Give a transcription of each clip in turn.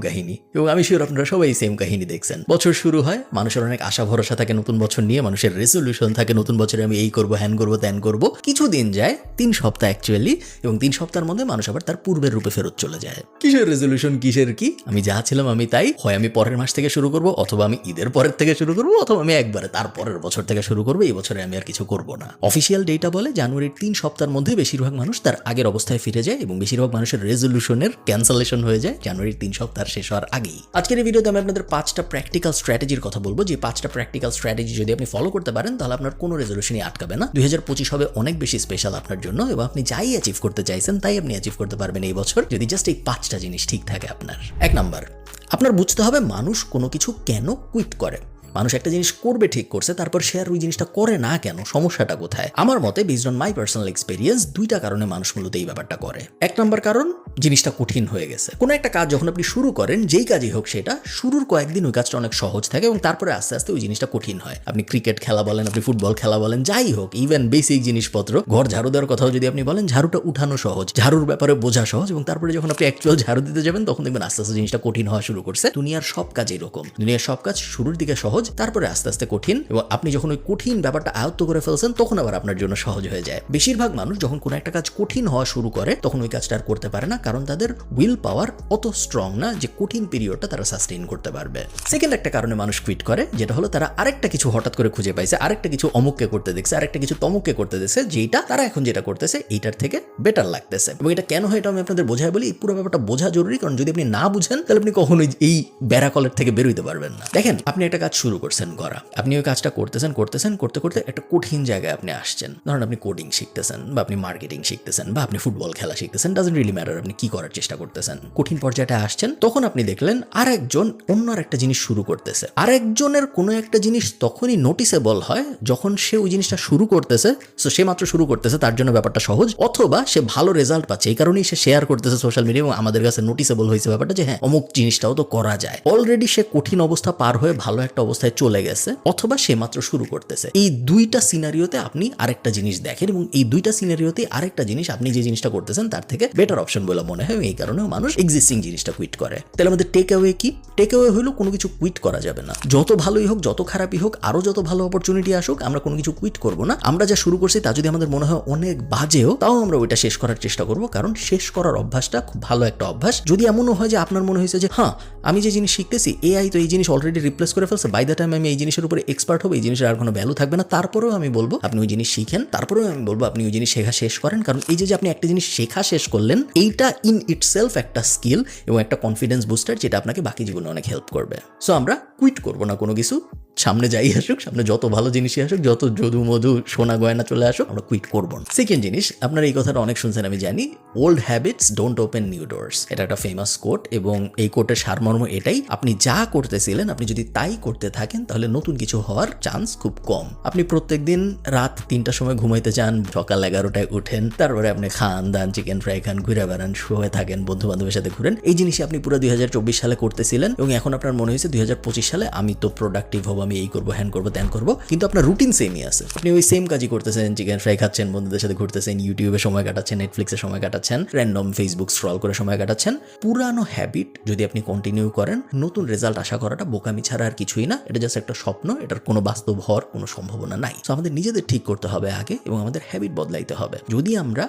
কাহিনী। এবং আমি শিওর আপনারা সবাই সেম কাহিনী দেখছেন। বছর শুরু হয়, মানুষের অনেক আশা, ভরসা থাকে নতুন বছর নিয়ে, মানুষের রেজলিউশন থাকে নতুন বছরে আমি এই করব, হ্যান করব, ত্যান করব। কিছুদিন যায়, তিন সপ্তাহ অ্যাকচুয়ালি এবং তিন সপ্তাহের মধ্যে মানুষ আবার তার পূর্বের রূপে ফেরত চলে যায়। কিসের রেজলিউশন কিসের কি? আমি যা ছিলাম আমি তাই। হয় আমি পরের মাস থেকে শুরু করব, অথবা আমি ঈদের পরের থেকে শুরু করব, অথবা আমি একবারে তার পরের বছর থেকে শুরু করব, এই বছরে আমি আর কিছু করব না। অফিসিয়াল ডেটা বলে জানুয়ারির তিন সপ্তাহের মধ্যে বেশিরভাগ মানুষ তার আগের অবস্থায় ফিরে যায়, এবং বেশিরভাগ মানুষের রেজলিউশনের ক্যান্সেলেশন হয়ে যায়, জানুয়ারির তিন সপ্তাহ শেষ হওয়ার আগেই। আজকের এই ভিডিওতে আমি আপনাদের পাঁচটা প্র্যাকটিক্যাল স্ট্র্যাটেজির কথা বলব। যে পাঁচটা প্র্যাকটিক্যাল স্ট্র্যাটেজি যদি আপনি ফলো করতে পারেন, তাহলে আপনার কোনো রেজলিউশনই আটকাবে না। দুই হাজার পঁচিশ হবে অনেক বেশি স্পেশাল আপনার জন্য এবং আপনি যাই অ্যাচিভ করতে চাইছেন, তাই আপনি অ্যাচিভ করতে পারবেন এই বছর। যদি জাস্ট এই পাঁচটা জিনিস ঠিক থাকে আপনার। এক নাম্বার, আপনার বুঝতে হবে মানুষ কোনো কিছু কেন কুইট করে। মানুষ একটা জিনিস করবে ঠিক করছে, তারপর সে আর ওই জিনিসটা করে না কেন? সমস্যাটা কোথায়? আমার মতে based on my personal experience দুইটা কারণে মানুষ মূলত এই ব্যাপারটা করে। এক নম্বর কারণ জিনিসটা কঠিন হয়ে গেছে। কোনো একটা কাজ যখন আপনি শুরু করেন, যেই কাজই হোক সেটা, শুরুর কয়েকদিন ওই কাজটা অনেক সহজ থাকে এবং তারপরে আস্তে আস্তে ওই জিনিসটা কঠিন হয়। আপনি ক্রিকেট খেলা বলেন, আপনি ফুটবল খেলা বলেন, যাই হোক ইভেন বেসিক জিনিসপত্র, ঘর ঝাড়ু দেওয়ার কথাও যদি আপনি বলেন, ঝাড়ুটা উঠানো সহজ, ঝাড়ুর ব্যাপারে বোঝা সহজ এবং তারপরে যখন আপনি অ্যাকচুয়াল ঝাড়ু দিতে যাবেন, তখন দেখবেন আস্তে আস্তে জিনিসটা কঠিন হওয়া শুরু করছে। দুনিয়ার সব কাজ এরকম। দুনিয়ার সব কাজ শুরুর দিকে সহজ, তারপরে আস্তে আস্তে কঠিন এবং আপনি যখন ওই কঠিন ব্যাপারটা আয়ত্ত করে ফেলছেন, তখন আবার আপনার জন্য সহজ হয়ে যায়। বেশিরভাগ মানুষ যখন কোনো একটা কাজ কঠিন হওয়া শুরু করে, তখন ওই কাজটা আর করতে পারে না। কারণ তাদের উইল পাওয়ার অত স্ট্রং না যে কঠিন পিরিয়ডটা তারা সাস্টেইন করতে পারবে। সেকেন্ড একটা কারণে মানুষ কুইট করে, যেটা হলো তারা আরেকটা কিছু হঠাৎ করে খুঁজে পাইছে, আরেকটা কিছু অমুককে করতে দেখছে, আরেকটা কিছু তমুককে করতে দেখছে যেটা তারা এখন যেটা করতেছে, এইটার থেকে বেটার লাগতেছে। এবং এটা কেন হয় এটা আমি আপনাদের বোঝাই বলি পুরো ব্যাপারটা বোঝা জরুরি, কারণ যদি আপনি না বুঝেন, তাহলে আপনি কখনোই এই ব্যারাকলের থেকে বেরোইতে পারবেন না। দেখেন, আপনি একটা কাজ শুরু করছেন করা আপনি ওই কাজটা করতেছেন করতেছেন, করতে করতে একটা কঠিন জায়গায় আপনি আসছেন। ধরুন আপনি কোডিং শিখতেছেন, বা আপনি মার্কেটিং শিখতেছেন, বা আপনি ফুটবল খেলা শিখতেছেন ডাজেন্ট রিলি ম্যাটার আপনি কি করার চেষ্টা করতেছেন? কঠিন পর্যায়টা আসছেন, তখন আপনি দেখলেন আরেকজন অন্য আর একটা জিনিস শুরু করতেছে। আরেকজনের কোনো একটা জিনিস তখনই নোটিসেবল হয় যখন সে ওই জিনিসটা শুরু করতেছে। সো সে মাত্র শুরু করতেছে, তার জন্য ব্যাপারটা সহজ। অথবা সে ভালো রেজাল্ট পাচ্ছে, এই কারণেই সে শেয়ার করতেছে সোশ্যাল মিডিয়া এবং আমাদের কাছে নোটিসেবল হয়েছে ব্যাপারটা যে হ্যাঁ অমুক জিনিসটাও তো করা যায়। অলরেডি সে কঠিন অবস্থা পার হয়ে ভালো একটা অবস্থায় চলে গেছে, অথবা সে মাত্র শুরু করতেছে। এই দুইটা সিনারিওতে আপনি আরেকটা জিনিস দেখেন এবং এই দুইটা সিনারিওতে আরেকটা জিনিস আপনি যে জিনিসটা করতেছেন, তার থেকে বেটার অপশন বলে মনে হয়, এই কারণেও মানুষ এক্সিস্টিং জিনিসটা কুইট করে। তাহলে আমাদের টেক অ্যাওয়ে কি? টেক অ্যাওয়ে হলো কোনো কিছু কুইট করা যাবে না। যত ভালোই হোক, যত খারাপই হোক, আরও যত ভালো অপরচুনিটি আসুক, আমরা কোনো কিছু কুইট করব না। আমরা যা শুরু করছি, তা যদি আমাদের মনে হয় অনেক বাজেও, তাও আমরা ওইটা শেষ করার চেষ্টা করব। কারণ শেষ করার অভ্যাসটা খুব ভালো একটা অভ্যাস। যদি এমনও হয় যে আপনার মনে হয়েছে যে হ্যাঁ আমি যে জিনিস শিখতেছি এআই তো এই জিনিস অলরেডি রিপ্লেস করে ফেলছে বাই দ্য টাইম আমি এই জিনিসের উপরে এক্সপার্ট হব, এই জিনিসের আর কোনো ভ্যালু থাকবে না। তারপরেও আমি বলব, আপনি ওই জিনিস শিখেন। তারপরেও আমি বলব, আপনি ওই জিনিস শেখা শেষ করেন। কারণ এই যে আপনি একটা জিনিস শেখা শেষ করলেন, এইটা ইন ইটসেলফ একটা স্কিল এবং একটা কনফিডেন্স বুস্টার যেটা আপনাকে বাকি জীবনে অনেক হেল্প করবে। সো আমরা কুইট করব না কোনো কিছু। সামনে যাই আসুক, সামনে যত ভালো জিনিসই আসুক, যত যদু মধু, সোনা গয়না চলে আসুক, আমরা কুইট করব না। সেকেন্ড জিনিস, আপনারা এই কথাটা অনেক শুনছেন, আমি জানি old habits don't open new doors এটা একটা ফেমাস কোট এবং এই কোটের সারমর্ম এটাই। আপনি যা করতেছিলেন, আপনি যদি তাই করতে থাকেন, তাহলে নতুন কিছু হওয়ার চান্স খুব কম। আপনি প্রত্যেকদিন রাত তিনটার সময় ঘুমাইতে চান, সকাল এগারোটায় উঠেন, তারপরে আপনি খান, দান চিকেন ফ্রাই খান, ঘুরে বেড়ান শুয়ে থাকেন বন্ধু বান্ধবের সাথে ঘুরেন। এই জিনিসই আপনি পুরো দুই হাজার চব্বিশ সালে করতেছিলেন এবং এখন আপনার মনে হয়েছে দুই হাজার পঁচিশ সালে আমি তো প্রোডাক্টিভ হব, আমি এই করব, হ্যান করব, ত্যান করব। কিন্তু আপনার রুটিন সেমই আছে। আপনি ওই সেম কাজই করতেছেন, চিকেন ফ্রাই খাচ্ছেন, বন্ধুদের সাথে ঘুরতেছেন ইউটিউবে সময় কাটাচ্ছেন নেটফ্লিক্সে সময় কাটাচ্ছেন র্যান্ডম ফেসবুক স্ক্রল করে সময় কাটাচ্ছেন। পুরানো হ্যাবিট যদি আপনি কন্টিনিউ করেন, নতুন রেজাল্ট আশা করাটা বোকামি ছাড়া আর কিছুই না। এটা জাস্ট একটা স্বপ্ন, এটার কোনো বাস্তব হওয়ার কোনো সম্ভাবনা নাই। তো আমাদের নিজেদের ঠিক করতে হবে আগে এবং আমাদের হ্যাবিট বদলাইতে হবে। যদি আমরা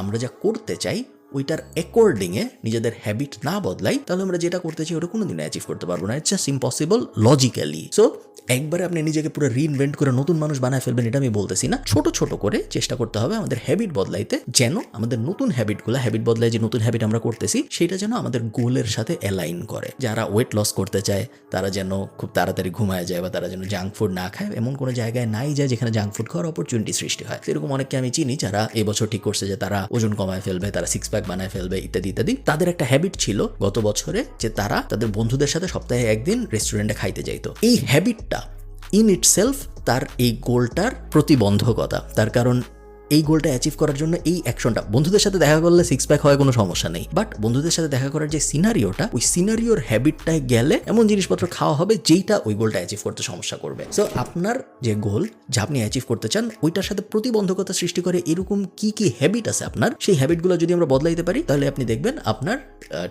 আমরা যা করতে চাই ওইটার অ্যাকর্ডিংয়ে নিজেদের হ্যাবিট না বদলাই, তাহলে আমরা যেটা করতে চাই ওটা কোনোদিন অ্যাচিভ করতে পারব না। It's just impossible logically so একবারে আপনি নিজেকে পুরো রিইনভেন্ট করে নতুন মানুষ বানায় ফেলবেন, এটা আমি বলতেছি না। ছোট ছোট করে চেষ্টা করতে হবে আমাদের হ্যাবিট বদলাইতে, যেন আমাদের নতুন হ্যাবিটগুলো হ্যাবিট বদলায় যে নতুন হ্যাবিট আমরা করতেছি, সেটা যেন আমাদের গোলের সাথে অ্যালাইন করে। যারা ওয়েট লস করতে চায়, তারা যেন খুব তাড়াতাড়ি ঘুমায় যায় বা তারা যেন জাঙ্ক ফুড না খায়, এমন কোনো জায়গায় নাই যায় যেখানে জাঙ্ক ফুড খাওয়ার অপরচুনিটি সৃষ্টি হয়। সেরকম অনেককে আমি চিনি যারা এবছর ঠিক করছে যে তারা ওজন কমায় ফেলবে, তারা সিক্স প্যাক বানায় ফেলবে ইত্যাদি ইত্যাদি। তাদের একটা হ্যাবিট ছিল গত বছরে যে তারা তাদের বন্ধুদের সাথে সপ্তাহে একদিন রেস্টুরেন্টে খাইতে যাইতো। এই হ্যাবিটটা ইন ইটসেলফ তার এই গোলটার প্রতিবন্ধকতা। তার কারণ এই গোলটা অ্যাচিভ করার জন্য এই অ্যাকশনটা বন্ধুদের সাথে দেখা করলে সিক্স প্যাক হয়, কোনো সমস্যা নেই। বাট বন্ধুদের সাথে দেখা করার যে সিনারিওটা ওই সিনারিওর হ্যাবিটটায় গেলে এমন জিনিসপত্র খাওয়া হবে যেইটা ওই গোলটা অ্যাচিভ করতে সমস্যা করবে। সো আপনার যে গোল যা আপনি অ্যাচিভ করতে চান, ওইটার সাথে প্রতিবন্ধকতা সৃষ্টি করে এরকম কি কি হ্যাবিট আছে আপনার? সেই হ্যাবিটগুলো যদি আমরা বদলাইতে পারি, তাহলে আপনি দেখবেন আপনার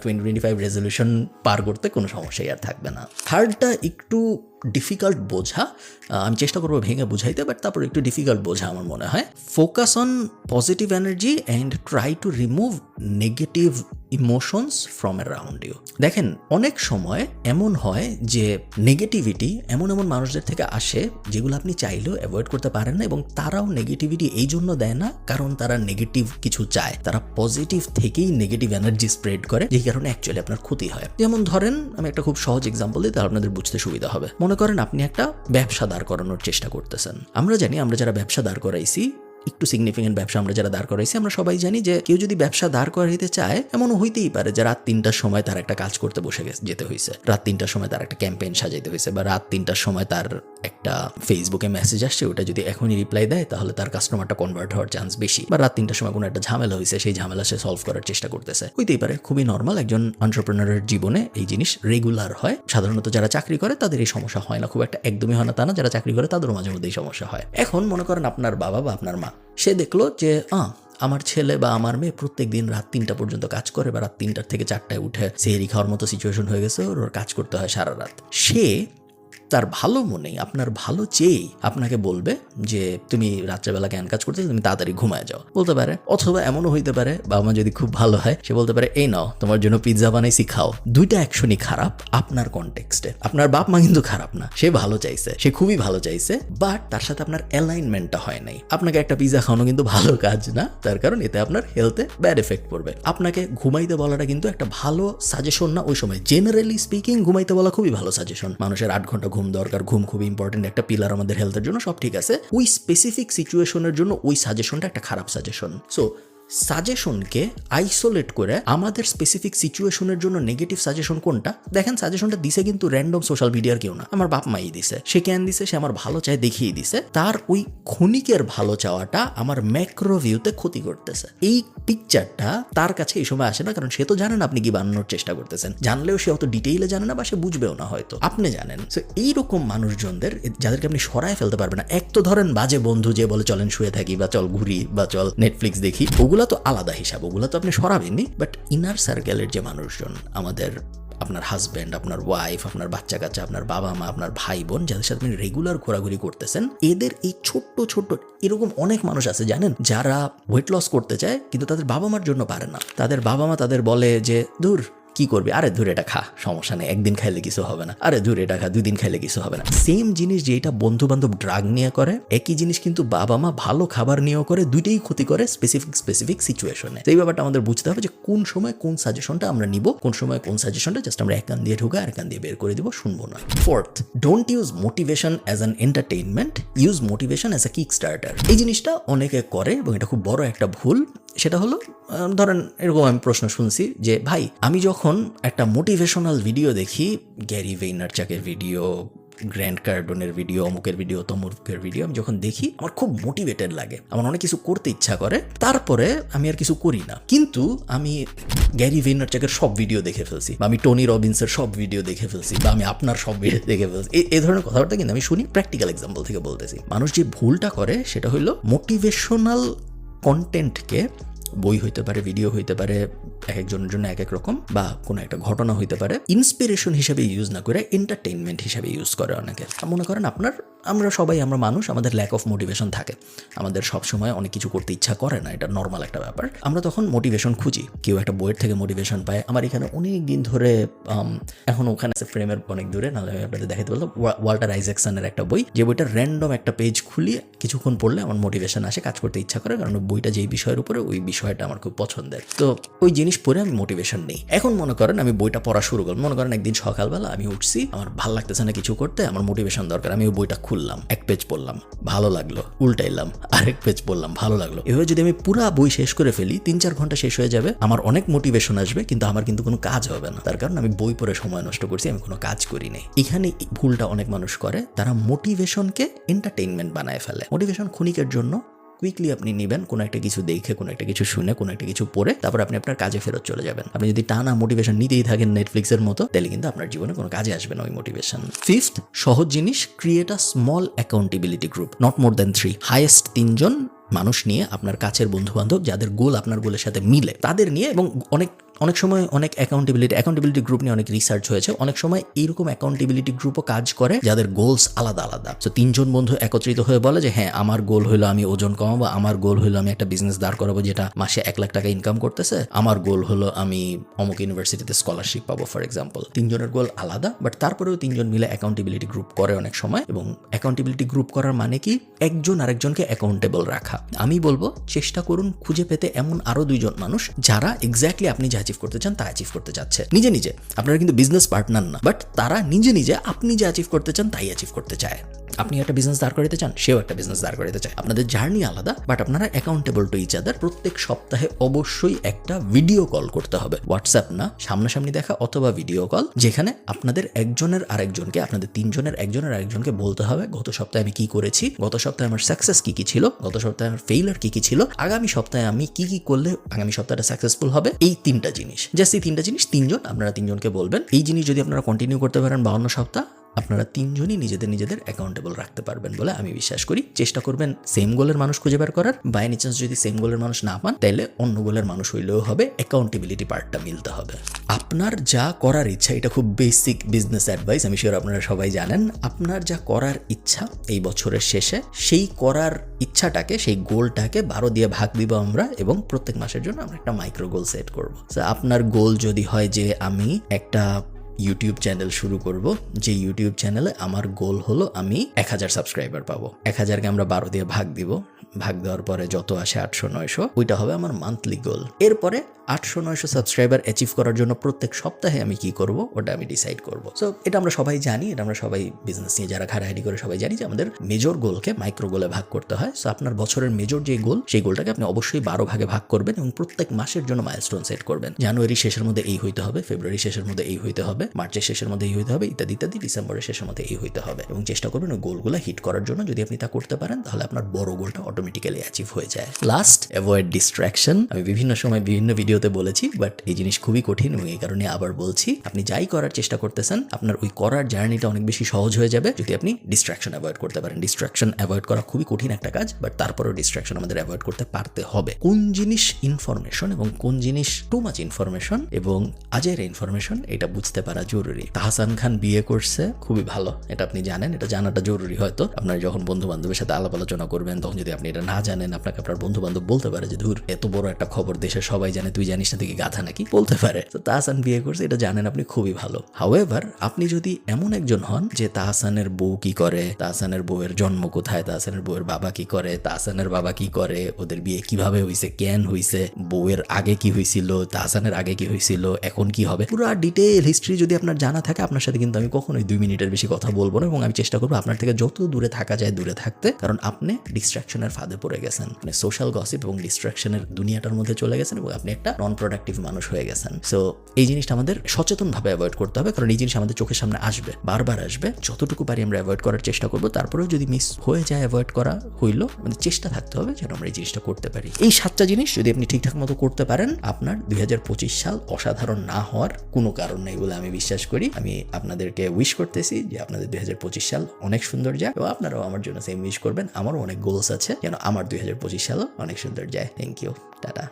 টোয়েন্টি টোয়েন্টি ফাইভ রেজলিউশন পার করতে কোনো সমস্যাই আর থাকবে না। থার্ডটা একটু ডিফিকাল্ট বোঝা আমি চেষ্টা করব ভেঙে বুঝাইতে বাট তারপর একটু ডিফিকাল্ট বোঝা আমার মনে হয়। Focus on positive energy and try to remove negative emotions from around you দেখেন, অনেক সময় এমন হয় যে নেগেটিভিটি এমন এমন মানুষদের থেকে আসে যেগুলো আপনি চাইলেও অ্যাভয়েড করতে পারেন না এবং তারাও নেগেটিভিটি এই জন্য দেয় না, কারণ তারা নেগেটিভ কিছু চায়। তারা পজিটিভ থেকেই নেগেটিভ এনার্জি স্প্রেড করে, যেই কারণে অ্যাকচুয়ালি আপনার ক্ষতি হয়। যেমন ধরেন, আমি একটা খুব সহজ এক্সাম্পল দিই, তাহলে আপনাদের বুঝতে সুবিধা হবে। মনে করেন আপনি একটা ব্যবসা দাঁড় করানোর চেষ্টা করতেছেন। আমরা জানি আমরা যারা ব্যবসা দাঁড় করাইছি একটু সিগনিফিকেন্ট ব্যবসা আমরা যারা দাঁড় করাইছি, আমরা সবাই জানি যে কেউ যদি ব্যবসা দাঁড় করাইতে চায়, এমনও হইতেই পারে যে রাত তিনটার সময় তার একটা কাজ করতে বসে যেতে হয়েছে রাত তিনটার সময় তার একটা ক্যাম্পেইন সাজাইতে হয়েছে বা রাত তিনটার সময় তার একটা ফেসবুকে মেসেজ আসছে, ওটা যদি এখনই রিপ্লাই দেয়, তাহলে তার কাস্টমারটা কনভার্ট হওয়ার চান্স বেশি। বা রাত তিনটার সময় কোনো একটা ঝামেলা হয়েছে সেই ঝামেলা সে সলভ করার চেষ্টা করতেছে। হইতেই পারে, খুবই নর্মাল একজন এন্টারপ্রেনারের জীবনে এই জিনিস রেগুলার হয়। সাধারণত যারা চাকরি করে, তাদের এই সমস্যা হয় না, খুব একটা একদমই হয় না তা না, যারা চাকরি করে তাদের মাঝে মধ্যে এই সমস্যা হয়। এখন মনে করেন আপনার বাবা বা আপনার মা সে দেখল যে, আ, আমার ছেলে বা আমার মেয়ে প্রত্যেক দিন রাত তিনটা পর্যন্ত কাজ করে বা রাত তিনটার থেকে চারটায় উঠে সেহেরি খাওয়ার মতো সিচুয়েশন হয়ে গেছে, ওর ওর কাজ করতে হয় সারা রাত। সে তার ভালো মনেই আপনার ভালো চেয়েই আপনাকে বলবে যে, তুমি রাত্রেবেলা জ্ঞান কাজ করতে তুমি তাড়াতাড়ি ঘুমায় যাও। বলতে পারে। অথবা এমনও হইতে পারে, বাবা মা যদি খুব ভালো হয়, সে বলতে পারে, এই নাও, তোমার জন্য পিৎজা বানাইছি, খাও। দুইটা অ্যাকশনই খারাপ, আপনার কনটেক্সটে আপনার বাপ মা কিন্তু খারাপ না, সে ভালো চাইছে, সে খুবই ভালো চাইছে বাট তার সাথে আপনার অ্যালাইনমেন্টটা হয় নাই। আপনাকে একটা পিৎজা খাওয়ানো কিন্তু ভালো কাজ না, তার কারণ এতে আপনার হেলথে ব্যাড এফেক্ট পড়বে। আপনাকে ঘুমাইতে বলাটা কিন্তু একটা ভালো সাজেশন না ওই সময়। জেনারেলি স্পিকিং ঘুমাইতে বলা খুবই ভালো সাজেশন মানুষের আট ঘণ্টা ঘুম দরকার, ঘুম খুব ইম্পর্টেন্ট একটা পিলার আমাদের হেলথের জন্য, সব ঠিক আছে। ওই স্পেসিফিক সিচুয়েশনের জন্য ওই সাজেশনটা একটা খারাপ সাজেশন সো সাজেশনকে আইসোলেট করে আমাদের স্পেসিফিক সিচুয়েশনের জন্য নেগেটিভ সাজেশন কোনটা? দেখেন সাজেশনটা দিছে কিন্তু র্যান্ডম সোশ্যাল মিডিয়ার কেউ না। আমার বাপ মাই দিছে। সে কেন দিছে? সে আমার ভালো চায় দেখিয়ে দিছে। তার ওই ক্ষণিকের ভালো চাওয়াটা আমার ম্যাক্রো ভিউতে ক্ষতি করতেছে। এই পিকচারটা তার কাছে এই সময় আসে না, কারণ সে তো জানেন আপনি কি বানানোর চেষ্টা করতেছেন। জানলেও সে অত ডিটেইলে জানে না বা সে বুঝবেও না হয়তো। আপনি জানেন। তো এইরকম মানুষজনদের যাদেরকে আপনি সরায় ফেলতে পারবেন না। এক তো ধরেন বাজে বন্ধু যে বলে চলেন শুয়ে থাকি বা চল ঘুরি বা চল নেটফ্লিক্স দেখি, ওগুলা তো আলাদা হিসাব, ওগুলা তো আপনি সরাবেননি বাট ইনার সার্কেলের যে মানুষজন, আমাদের, আপনার হাজব্যান্ড আপনার ওয়াইফ আপনার বাচ্চা কাচ্চা আপনার বাবা মা আপনার ভাই বোন যাদের সাথে আপনি রেগুলার ঘোরাঘুরি করতেছেন, এদের এই ছোট্ট ছোট্ট এরকম অনেক মানুষ আছে, জানেন, যারা ওয়েট লস করতে চায়, কিন্তু তাদের বাবা মার জন্য পারে না। তাদের বাবা মা তাদের বলে যে দূর কি করবে? আরে ধরে, এটা খা, সমস্যা নেই, একদিন খাইলে কিছু হবে না। আরে ধরে, এটা খা দুই দিন খাইলে কিছু হবে না। সেম জিনিস যেটা বন্ধু বান্ধব ড্রাগ নিয়ে করে, একই জিনিস কিন্তু বাবা মা ভালো খাবার নিয়েও করে, দুইটাই ক্ষতি করে স্পেসিফিক স্পেসিফিক সিচুয়েশনে এই ব্যাপারটা আমাদের বুঝতে হবে যে কোন সময় কোন সাজেশনটা আমরা নিব, কোন সময় কোন সাজেশনটা জাস্ট আমরা এক কান দিয়ে ঢুকা আর কান দিয়ে বের করে দিব, শুনব না। Fourth don't use motivation as an entertainment use motivation as a kick starter এই জিনিসটা অনেকে করে এবং এটা খুব বড় একটা ভুল। সেটা হলো ধরেন এরকম আমি প্রশ্ন শুনছি যে, ভাই, আমি যখন একটা মোটিভেশনাল ভিডিও দেখি গ্যারি ভেইনারচাকের ভিডিও গ্র্যান্ড কার্ডনের ভিডিও অমুকের ভিডিও তমুকের ভিডিও আমি যখন দেখি, আমার খুব মোটিভেটেড লাগে। আমার অনেক কিছু করতে ইচ্ছা করে, তারপরে আমি আর কিছু করি না। কিন্তু আমি গ্যারি ভেইনারচাকের সব ভিডিও দেখে ফেলছি, বা আমি টনি রবিন্সের সব ভিডিও দেখে ফেলছি, বা আমি আপনার সব ভিডিও দেখে ফেলছি। এই- ধরনের কথাবার্তা কিন্তু আমি শুনি প্র্যাকটিক্যাল এক্সাম্পল থেকে বলতেছি। মানুষ যে ভুলটা করে, সেটা হলো মোটিভেশনাল কন্টেন্টকে বই হইতে পারে ভিডিও হইতে পারে এক একজনের জন্য এক এক রকম বা কোনো একটা ঘটনা হইতে পারে। ইন্সপিরেশন হিসেবে ইউজ না করে এন্টারটেনমেন্ট হিসেবে ইউজ করে অনেকে। মনে করেন আপনার, আমরা সবাই আমরা মানুষ, আমাদের ল্যাক অফ মোটিভেশন থাকে। আমাদের সব সময় অনেক কিছু করতে ইচ্ছা করে না, এটা নর্মাল একটা ব্যাপার। আমরা তখন মোটিভেশন খুঁজি। কেউ একটা বইয়ের থেকে মোটিভেশন পায়। আমার এখানে অনেক দিন ধরে এখন ওখানে আছে ফ্রেমের অনেক দূরে, নাহলে আমি আপনাদের দেখাতে বলতাম ওয়া- ওয়াল্টার আইজ্যাকসনের একটা বই। যে বইটা র্যান্ডম একটা পেজ খুলিয়ে কিছুক্ষণ পড়লে আমার মোটিভেশন আসে, কাজ করতে ইচ্ছা করে, কারণ বইটা যেই বিষয়ের উপরে, ওই বিষয়টা আমার খুব পছন্দের। তো ওই জিনিস পড়ে আমি মোটিভেশন নেই। এখন মনে করেন আমি বইটা পড়া শুরু করলাম। মনে করেন একদিন সকালবেলা আমি উঠছি, আমার ভালো লাগতেছে না কিছু করতে, আমার মোটিভেশন দরকার, আমি ওই বইটা খুললাম, এক পেজ পড়লাম, ভালো লাগল, উল্টাইলাম, আরেক পেজ পড়লাম, ভালো লাগল। এভাবে যদি আমি পুরা বই শেষ করে ফেলি, তিন চার ঘণ্টা শেষ হয়ে যাবে, আমার অনেক মোটিভেশন আসবে, কিন্তু আমার কিন্তু কোনো কাজ হবে না। তার কারণ আমি বই পড়ে সময় নষ্ট করছি, আমি কোনো কাজ করি নাই। এখানে ভুলটা অনেক মানুষ করে, তারা মোটিভেশনকে এন্টারটেইনমেন্ট বানায় ফেলে। মোটিভেশন ক্ষণিকের জন্য কুইকলি আপনি নেবেন, কোনো একটা কিছু দেখে, কোনো একটা কিছু শুনে, কোনো একটা কিছু পড়ে, তারপর আপনি আপনার কাজে ফেরত চলে যাবেন। আপনি যদি টানা মোটিভেশন নিতেই থাকেন নেটফ্লিক্সের মতো, তাহলে কিন্তু আপনার জীবনে কোনো কাজে আসবে না ওই মোটিভেশন ফিফথ সহজ জিনিস create a small accountability group not more than three highest তিনজন মানুষ নিয়ে আপনার কাছের বন্ধু বান্ধব যাদের গোল আপনার গোলের সাথে মিলে, তাদের নিয়ে এবং অনেক অনেক সময় অনেক অ্যাকাউন্টেবিলিটি অ্যাকাউন্টেবিলিটি গ্রুপ নিয়ে অনেক রিসার্চ হয়েছে। অনেক সময় এইরকম অ্যাকাউন্টেবিলিটি গ্রুপও কাজ করে যাদের গোলস আলাদা আলাদা। তো তিনজন বন্ধু একত্রিত হয়ে বলে যে হ্যাঁ আমার গোল হলো আমি ওজন কমাবো, আমার গোল হলো আমি একটা বিজনেস দাঁড় করাবো যেটা মাসে এক লাখ টাকা ইনকাম করতেছে, আমার গোল হলো আমি অমুক ইউনিভার্সিটিতে স্কলারশিপ পাবো ফর এক্সাম্পল তিনজনের গোল আলাদা বাট তারপরেও তিনজন মিলে অ্যাকাউন্টেবিলিটি গ্রুপ করে অনেক সময় এবং অ্যাকাউন্টেবিলিটি গ্রুপ করার মানে কি? একজন আরেকজনকে অ্যাকাউন্টেবল রাখা। আমি বলব, চেষ্টা করুন খুঁজে পেতে এমন আরও দুইজন মানুষ যারা এক্স্যাক্টলি আপনি যা অ্যাচিভ করতে চান তা অ্যাচিভ করতে চাচ্ছে নিজে নিজে। আপনারা কিন্তু বিজনেস পার্টনার না। বাট তারা নিজে নিজে আপনি যে অ্যাচিভ করতে চান, তাই অ্যাচিভ করতে চায়। আপনি একটা বিজনেস দাঁড় করাতে চান, সেও একটা বিজনেস দাঁড় করাতে চায়। আপনাদের জার্নি আলাদা বাট আপনারা অ্যাকাউন্টেবল টু ইচ আদার প্রত্যেক সপ্তাহে অবশ্যই একটা ভিডিও কল করতে হবে। হোয়াটসঅ্যাপ না, সামনাসামনি দেখা অথবা ভিডিও কল যেখানে আপনাদের একজনের আরেকজনকে, আপনাদের তিনজনের একজনের আরেকজনকে বলতে হবে, গত সপ্তাহে আমি কি করেছি, গত সপ্তাহে আমার সাকসেস কি কি ছিল, গত সপ্তাহে আমার ফেইলার কি কি ছিল, আগামী সপ্তাহে আমি কি কি করলে আগামী সপ্তাহটা সাকসেসফুল হবে, এই তিনটা জিনিস। জাস্ট এই তিনটা জিনিস তিনজন, আপনারা তিনজনকে বলবেন। এই জিনিস যদি আপনারা কন্টিনিউ করতে পারেন বাউন্ন সপ্তাহ আপনারা তিনজনই নিজেদের নিজেদের অ্যাকাউন্টেবল রাখতে পারবেন বলে আমি বিশ্বাস করি। চেষ্টা করবেন সেম গোলের মানুষ খুঁজে বার করার। বাই এনি চান্স যদি সেম গোলের মানুষ না পান তাহলে অন্য গোলের মানুষ হইলেও হবে। অ্যাকাউন্টেবিলিটি পার্টটা মিলতে হবে। আপনার যা করার ইচ্ছা, এটা খুব বেসিক বিজনেস অ্যাডভাইস আমি শিওর আপনারা সবাই জানেন। আপনার যা করার ইচ্ছা এই বছরের শেষে, সেই করার ইচ্ছাটাকে, সেই গোলটাকে বারো দিয়ে ভাগ দিব আমরা এবং প্রত্যেক মাসের জন্য আমরা একটা মাইক্রো গোল সেট করব। আপনার গোল যদি হয় যে আমি একটা ইউটিউব চ্যানেল শুরু করব, যে ইউটিউব চ্যানেলে আমার গোল হলো আমি এক হাজার সাবস্ক্রাইবার পাবো। এক হাজারকে আমরা বারো দিয়ে ভাগ দিব। ভাগ দেওয়ার পরে যত আসে আটশো, নয়শো, ওইটা হবে আমার মান্থলি গোল এরপরে আটশো, নয়শো সাবস্ক্রাইবার অ্যাচিভ করার জন্য প্রত্যেক সপ্তাহে আমি কি করব, ওটা আমি ডিসাইড করব। সো এটা আমরা সবাই জানি, এটা আমরা সবাই বিজনেস নিয়ে যারা ঘাড়াহাড়ি করে সবাই জানি যে আমাদের মেজর গোলকে মাইক্রো গোলে ভাগ করতে হয়। সো আপনার বছরের মেজর যে গোল সেই গোলটাকে আপনি অবশ্যই বারো ভাগে ভাগ করবেন এবং প্রত্যেক মাসের জন্য মাইলস্টোন সেট করবেন। জানুয়ারি শেষের মধ্যে এই হইতে হবে ফেব্রুয়ারি শেষের মধ্যে এই হইতে হবে, মার্চের শেষের মধ্যে এই হইতে হবে, ইত্যাদি ইত্যাদি, ডিসেম্বরের শেষের মধ্যে এই হইতে হবে। এবং চেষ্টা করবেন ওই গোলগুলো হিট করার জন্য যদি আপনি তা করতে পারেন, তাহলে আপনার বড় গোলটা অটোমেটিক্যালি অ্যাচিভ হয়ে যায়। লাস্ট অ্যাভয়েড ডিস্ট্রাকশন আমি বিভিন্ন সময় বিভিন্ন ভিডিওতে বলেছি বাট এই জিনিস খুবই কঠিন এবং এই কারণে আবার বলছি, আপনি যাই করার চেষ্টা করতেছেন, আপনার ওই করার জার্নিটা অনেক বেশি সহজ হয়ে যাবে যদি আপনি ডিস্ট্রাকশন অ্যাভয়েড করতে পারেন। ডিস্ট্রাকশন অ্যাভয়েড করা খুবই কঠিন একটা কাজ বাট তারপরেও ডিস্ট্রাকশন আমাদের অ্যাভয়েড করতে পারতে হবে। কোন জিনিস ইনফরমেশন এবং কোন জিনিস টু মাচ ইনফরমেশন এবং আজের ইনফরমেশন এটা বুঝতে পারা জরুরি। তাহসান খান বিয়ে করছে, খুবই ভালো, এটা আপনি জানেন, এটা জানাটা জরুরি হয়তো। আপনার যখন বন্ধু বান্ধবের সাথে আলাপ আলোচনা করবেন, তখন যদি আপনি এটা না জানেন, আপনাকে আপনার বন্ধু বান্ধব বলতে পারে যে, ধুর, এত বড় একটা খবর দেশে সবাই জানে, তুই জানিস না, তুই কি গাধা নাকি? বলতে পারে। তো তাহসান বিয়ে করছে, এটা জানেন আপনি, খুবই ভালো। হাওয়েভার আপনি যদি এমন একজন হন যে, তাহসানের বউ কি করে, তাহসানের বউয়ের জন্ম কোথায়, তাহসানের বউয়ের বাবা কি করে, তাহসানের বাবা কি করে, ওদের বিয়ে কীভাবে হয়েছে কেন হয়েছে বউয়ের আগে কি হয়েছিল তাহসানের আগে কি হয়েছিল এখন কি হবে, পুরো ডিটেল হিস্ট্রি যদি আপনার জানা থাকে, আপনার সাথে কিন্তু আমি কখনোই দুই মিনিটের বেশি কথা বলব না এবং আমি চেষ্টা করব আপনার থেকে যত দূরে থাকা যায় দূরে থাকতে, কারণ আপনি ডিস্ট্রাকশনের ফাঁদে পড়ে গেছেন। মানে সোশ্যাল গসিপ এবং ডিস্ট্রাকশনের দুনিয়াটার মধ্যে চলে গেছেন এবং আপনি একটা নন প্রোডাক্টিভ মানুষ হয়ে গেছেন। সো এই জিনিসটা আমাদের সচেতনভাবে অ্যাভয়েড করতে হবে কারণ এই জিনিস আমাদের চোখের সামনে আসবে, বারবার আসবে। যতটুকু পারি আমরা অ্যাভয়েড করার চেষ্টা করব। তারপরেও যদি মিস হয়ে যায় অ্যাভয়েড করা হইল আমাদের চেষ্টা থাকতে হবে যেন আমরা এই জিনিসটা করতে পারি। এই সাতটা জিনিস যদি আপনি ঠিকঠাক মতো করতে পারেন, আপনার দুই হাজার পঁচিশ সাল অসাধারণ না হওয়ার কোনো কারণ নেই বলে আমি বিশ্বাস করি। আমি আপনাদেরকে উইশ করতেছি যে আপনাদের দুই হাজার পঁচিশ সাল অনেক সুন্দর যায় এবং আপনারাও আমার জন্য সেম উইশ করবেন। আমারও অনেক গোলস আছে। যেন আমার দুই সালও অনেক সুন্দর যায়। Thank you tata.